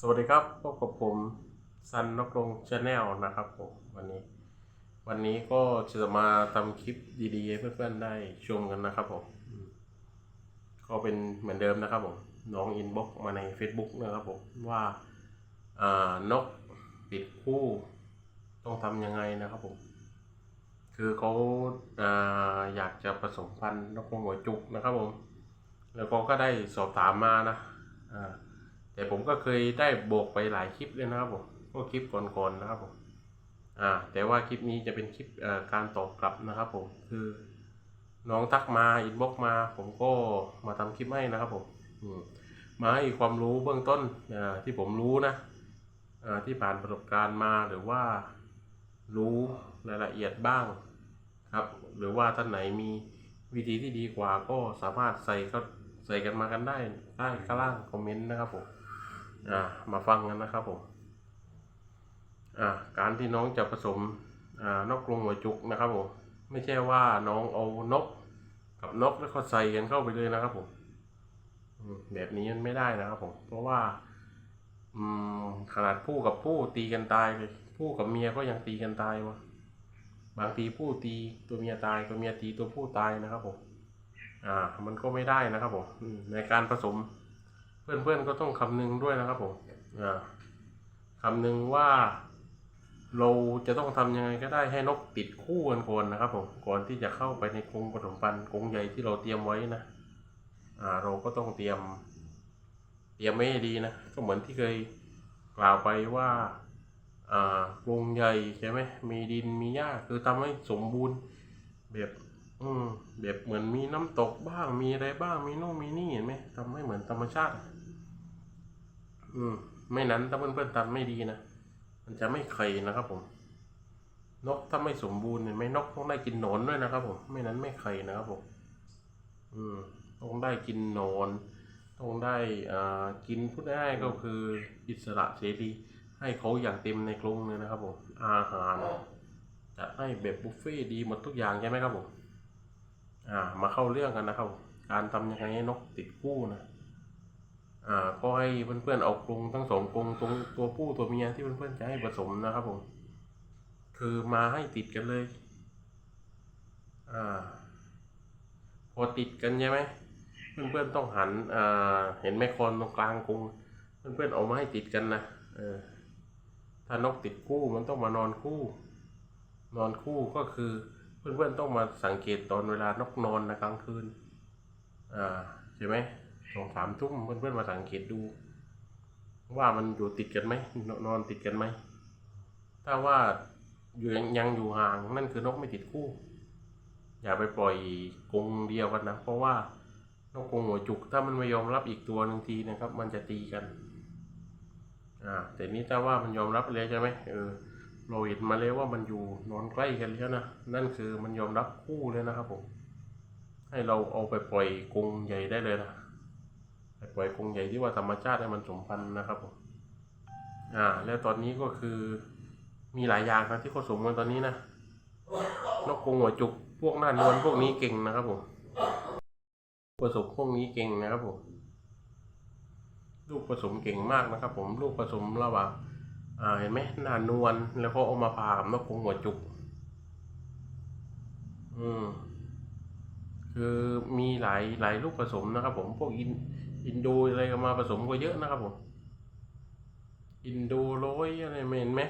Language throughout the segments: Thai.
สวัสดีครับพบกับผมซันนกลงชาแนลนะครับผมวันนี้ วันนี้ก็จะมาทำคลิปดีๆให้เพื่อนๆได้ชมกันนะครับผมก็เป็นเหมือนเดิมนะครับผมน้องอินบ็อกมาใน Facebook นะครับผมว่าอ่านกปิดคู่ต้องทำยังไงนะครับผม คือเขาอ่าอยากจะผสมพันธุ์นกหัวจุกนะครับผม แล้วเขาก็ได้สอบถามมานะอ่า แต่ผมก็เคยได้บอกไปหลายคลิปเลยนะครับผมก็คลิปก่อนๆนะครับผมอ่าแต่ว่าคลิปนี้จะเป็นคลิปการตอบกลับนะครับผมคือน้องทักมาอินบ็อกมา ผมก็มาทำคลิปให้นะครับผมอืมาให้ความรู้เบื้องต้นอ่าที่ผมรู้นะอ่าที่ผ่านประสบการณ์มาหรือว่ารู้รายละเอียดบ้างครับ หรือว่าท่านไหนมีวิธีที่ดีกว่าก็สามารถใส่ก็ใส่กันมากันได้ใต้ข้างล่างคอมเมนต์นะครับผม อ่ามาฟังกันนะครับผมอ่าการที่น้องจะผสมอ่านกกรงหัวจุกนะครับผมไม่ใช่ว่าน้องเอานกกับนกแล้วก็ใส่กันเข้าไปเลยนะครับผมแบบนี้มันไม่ได้นะครับผมเพราะว่าขนาดผู้กับผู้ตีกันตายเลยผู้กับเมียก็ยังตีกันตายวะบางทีผู้ตีตัวเมียตายตัวเมียตีตัวผู้ตายนะครับผมอ่า มันก็ไม่ได้นะครับผมในการผสม เพื่อนๆก็ต้องคำนึงด้วยนะครับผมอ่าคำนึงว่าเราจะต้องทำยังไงก็ได้ให้นกติดคู่กันก่อนนะครับผมก่อนที่จะเข้าไปในกรงผสมพันธุ์กรงใหญ่ที่เราเตรียมไว้นะอ่าเราก็ต้องเตรียม เตรียมไม่ให้ดีนะก็เหมือนที่เคยกล่าวไปว่าอ่ากรงใหญ่ใช่ไหมมีดินมีหญ้าคือทำให้สมบูรณ์แบบอืมแบบเหมือนมีน้ำตกบ้างมีอะไรบ้างมีนู่นมีนี่เห็นไหมทำให้เหมือนธรรมชาติ อืม ไม่นั้นถ้าเพื่อนๆทำไม่ดีนะ มันจะไม่ไข่นะครับผม นกถ้าไม่สมบูรณ์เนี่ยไม่นกต้องได้กินหนอนด้วยนะครับ ผม ไม่นั้นไม่ไข่นะครับผม อืม ต้องได้กินหนอน ต้องได้อ่ากินพูดง่ายก็คืออิสระเสรีให้เขาอย่างเต็มในกรงเลยนะครับผม อาหารจะให้แบบบุฟเฟ่ดีหมดทุกอย่างใช่ไหมครับผม อ่า มาเข้าเรื่องกันนะครับ การทำยังไงให้นกติดคู่นะ ก็ให้เพื่อนๆเอากรงทั้งสองกรงตรงตัวผู้ตัวเมียที่เพื่อนๆจะให้ผสมนะครับผม คือมาให้ติดกันเลย อ่า พอติดกันใช่ไหมเพื่อนๆต้องหันอ่าเห็นแม่คอนตรงกลางกรงเพื่อนๆเอามาให้ติดกันนะเออถ้านกติดคู่มันต้องมานอนคู่ นอนคู่ก็คือเพื่อนๆต้องมาสังเกตตอนเวลานกนอนนะกลางคืน อ่าใช่ไหม สองสามทุ่มเพื่อนๆมาสังเกตดู ว่ามันอยู่ติดกันไหมนอนติดกันไหม ถ้าว่าอยู่ยังอยู่ห่างนั่นคือนกไม่ติดคู่ อย่าไปปล่อยกรงเดียวกันนะ เพราะว่านกกรงหัวจุก ถ้ามันไม่ยอมรับอีกตัวหนึ่งทีนะครับ มันจะตีกันอ่าแต่นี้ถ้าว่ามันยอมรับเลยใช่ไหมเออเราเห็นมาแล้วว่ามันอยู่นอนใกล้กันแล้วนะนั่นคือมันยอมรับคู่เลยนะครับผมให้เราเอาไปปล่อยกรงใหญ่ได้เลยนะ ปปล่อยกรงใหญ่ที่ว่าธรรมชาติให้มันสมพันธ์นะครับผมอ่า แล้วตอนนี้ก็คือมีหลายอย่างนะที่เขาสมกันตอนนี้นะนกกรงหัวจุกพวกหน้านวลพวกนี้เก่งนะครับผมผสมพวกนี้เก่งนะครับผมลูกผสมเก่งมากนะครับ ผมลูกผสมระหว่างอ่าเห็นไหมหน้านวลแล้วก็เอามาผ่ากับนกกรงหัวจุก อืมคือมีหลายหลายลูกผสมนะครับ ผมพวกอิน อินโดอะไรก็มาผสมก็เยอะนะครับผม อินโดร้อยอะไรไม่เห็นไหม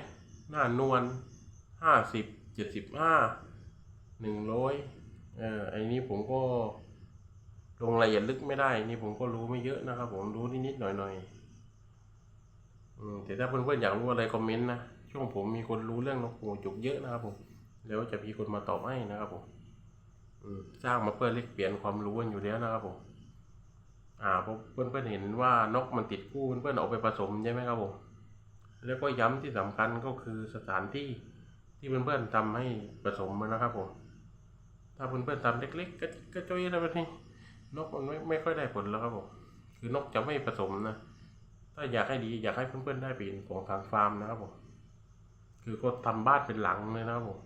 หน้านวลห้าสิบเจ็ดสิบห้าหนึ่งร้อยเออไอ้นี้ผมก็ลงรายละเอียดลึกไม่ได้ นี่ผมก็รู้ไม่เยอะนะครับผมรู้นิดๆหน่อยๆอืมแต่ถ้าเพื่อนๆอยากรู้อะไรคอมเมนต์นะช่วงผมมีคนรู้เรื่องนกหูจุกเยอะนะครับผมแล้วจะมีคนมาตอบให้นะครับผมอืมสร้างมาเพื่อเล็กเปลี่ยนความรู้กันอยู่แล้วนะครับผม อ่าเพราะเพื่อนเพื่อนๆเห็นว่านกมันติดคู่เพื่อนๆเอาไปผสมใช่ไหมครับผมแล้วก็ย้ำที่สำคัญก็คือสถานที่ที่เพื่อนเพื่อนๆทำให้ผสมนะครับผม ถ้าเพื่อนเพื่อนๆทำเล็ก ๆ ก็ก็จ้อยอะไรแบบนี้นกมันไม่ไม่ค่อยได้ผลแล้วครับผมคือนกจะไม่ผสมนะถ้าอยากให้ดีอยากให้เพื่อนๆได้เป็นของทางฟาร์มนะครับผมคือก็ทำบ้านเป็นหลังเลยนะครับผม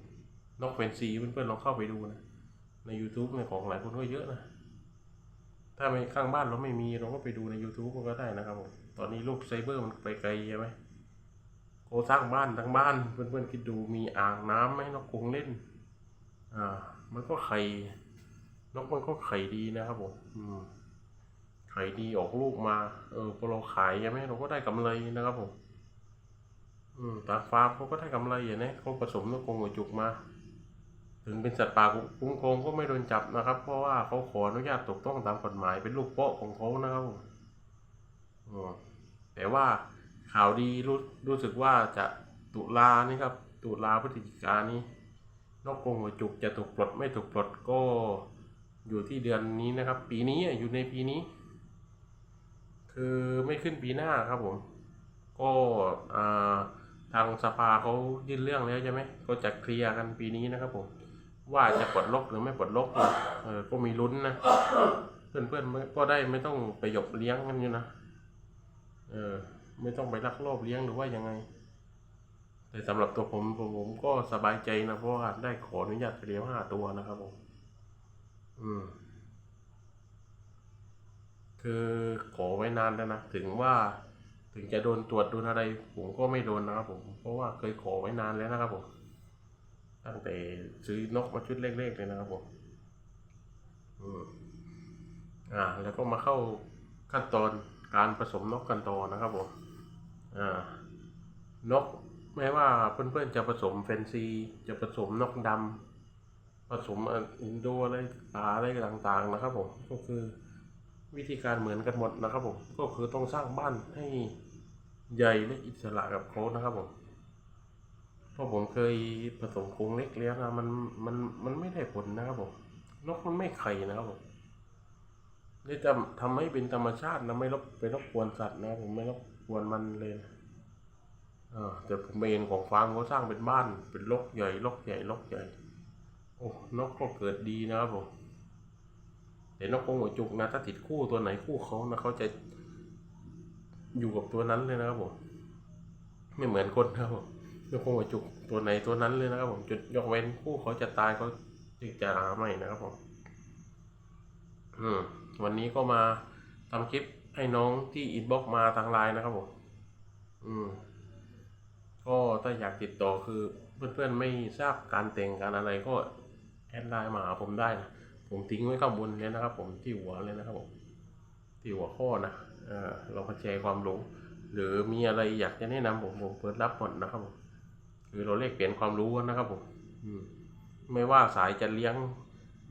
นกเป็นสีเพื่อนๆลองเข้าไปดูนะใน YouTube ในของหลายคนก็เยอะนะ ถ้าไม่ข้างบ้านเราไม่มีเราก็ไปดูใน YouTube ก็ได้นะครับผม ตอนนี้โลกไซเบอร์มันไปไกลใช่ไหมโคสร้างบ้านทั้งบ้าน เพื่อนๆคิดดูมีอ่างน้ำไหมนกกรงเล่น อ่า มันก็ไข่นกมันก็ไข่ดีนะครับผม อืมไข่ดีออกลูกมา เออพอเราขายใช่ไหมเราก็ได้กำไรนะครับผม อืมตามฟาร์มเขาก็ได้กำไรอย่างนี้เขาผสมนกกรงหัวจุกมา ถึงเป็นสัตว์ป่าคุ้มครองก็ไม่โดนจับนะครับ เพราะว่าเขาขออนุญาตถูกต้องตามกฎหมายเป็นลูกโป๊ะของเขานะครับแต่ว่าข่าวดีรู้รู้สึกว่าจะตุลานี่ครับ ตุลาพฤศจิกานี้นกกรงหัวจุกจะถูกปลดไม่ถูกปลดก็อยู่ที่เดือนนี้นะครับ ปีนี้อยู่ในปีนี้ คือไม่ขึ้นปีหน้าครับผม ก็ทางสภาเขายื่นเรื่องแล้วใช่ไหมก็จะเคลียร์กันปีนี้นะครับผม ว่าจะปลดล็อกหรือไม่ปลดล็อกเออก็มีลุ้นนะเพื่อนๆก็ได้ไม่ต้องไปหยบเลี้ยงกันอยู่นะเออไม่ต้องไปลักลอบเลี้ยงหรือว่ายังไง แต่สำหรับตัวผมผมผมก็สบายใจนะเพราะว่าได้ขออนุญาตไปเลี้ยงห้าตัวนะครับผมอืมคือขอไว้นานแล้วนะถึงว่าถึงจะโดนตรวจโดนอะไร ผมก็ไม่โดนนะครับผม เพราะว่าเคยขอไว้นานแล้วนะครับผม ตั้งแต่ซื้อนกมาชุดเล็กๆเลยนะครับผมอืมอ่า แล้วก็มาเข้าขั้นตอนการผสมนกกันต่อนะครับผมอ่านกไม่ว่าเพื่อนๆจะผสมแฟนซี จะผสมนกดำผสมอินโดอะไรปลาอะไรต่างๆนะครับผมก็คือวิธีการเหมือนกันหมดนะครับผมก็คือต้องสร้างบ้านให้ใหญ่และอิสระกับเขานะครับผม ราะผมเคยผสมกรงเล็กแล้วนะมันมันมันไม่ได้ผลนะครับผมนกมันไม่ไข่นะครับผมนี่จะทำให้เป็นธรรมชาตินะไม่รบไปรบกวนสัตว์นะผมไม่รบกวนมันเลยนะเออแต่ผมเองของฟาร์มเขาสร้างเป็นบ้าน เป็นลกใหญ่ลกใหญ่ลกใหญ่ โอ้นกก็เกิดดีนะครับผมแต่นกกรงหัวจุกนะถ้าติดคู่ตัวไหนคู่เขานะเขาจะอยู่กับตัวนั้นเลยนะครับผมไม่เหมือนคนนะครับผม นกกรงจุกตัวไหนตัวนั้นเลยนะครับ ผมจุดยกเว้นคู่เขาจะตายเขาจึงจะหาใหม่นะครับผมอืมวันนี้ก็มาทำคลิปให้น้องที่อินบ็อกมาทางไลน์นะครับผมอืมก็ถ้าอยากติดต่อคือเพื่อนๆไม่ทราบการแต่งการอะไรก็แอดไลน์มาหาผมได้นะผมทิ้งไว้ข้างบนเลยนะครับ ผมที่หัวเลยนะครับผมที่หัวข้อนะเออเราแชร์ความรู้ หรือมีอะไรอยากจะแนะนำผมผมเปิดรับหมดนะครับผม คือเราเลขเปลี่ยนความรู้นะครับผมไม่ว่าสายจะเลี้ยง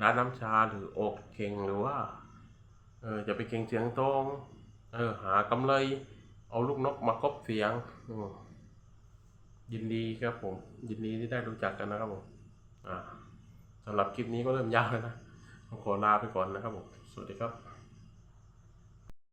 ร้านน้ำชาหรืออกเข่งหรือว่า เออจะไปเก่งเสียงตรงเออหากำไร เอาลูกนกมากบเสียงยินดีครับผม ยินดีที่ได้รู้จักกันนะครับผมอ่าสำหรับคลิปนี้ก็เริ่มยาวแล้วนะขอลาไปก่อนนะครับผม สวัสดีครับ